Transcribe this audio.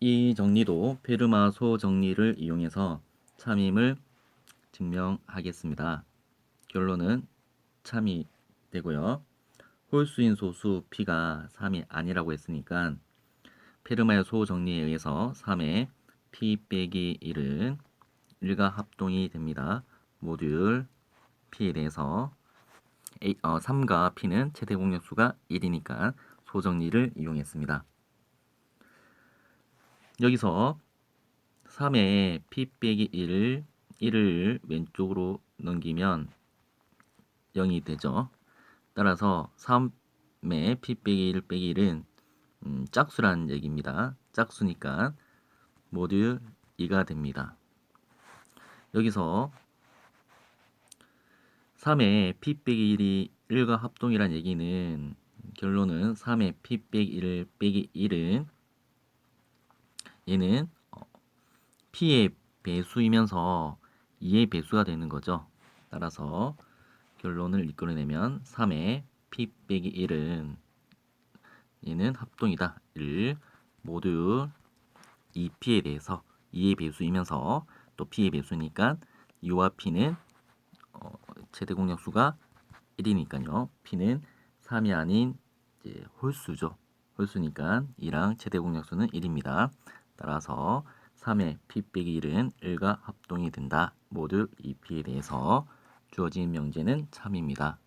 이 정리도 페르마소 정리를 이용해서 참임을 증명하겠습니다. 결론은 참이 되고요. 홀수인 소수 p가 3이 아니라고 했으니까 페르마의 소 정리에 의해서 3의 p 빼기 1은 1과 합동이 됩니다. 모듈 p에 대해서 A, 어, 3과 p는 최대 공약수가 1이니까 소정리를 이용했습니다. 여기서 3의 p 빼기 1을 1을 왼쪽으로 넘기면 0이 되죠. 따라서 3의 p 빼기 1 빼기 1은 음, 짝수라는 얘기입니다. 짝수니까 모듈 2가 됩니다. 여기서 3의 p 빼기 1이 1과 합동이란 얘기는 결론은 3의 p 빼기 1 빼기 1은 얘는 어, p의 배수이면서 2의 배수가 되는 거죠. 따라서 결론을 이끌어내면 3의 p 빼기 1은 얘는 합동이다. 1 모듈 2p에 대해서 2의 배수이면서 또 p의 배수니까 2와 p는 어, 최대 공약수가 1이니까요. p는 3이 아닌 이제 홀수죠. 홀수니까 2랑 최대 공약수는 1입니다. 따라서 3의 p 빼기 1은 1과 합동이 된다. 모듈 2p에 대해서 주어진 명제는 참입니다.